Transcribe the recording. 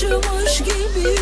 içinde taşımış gibiyim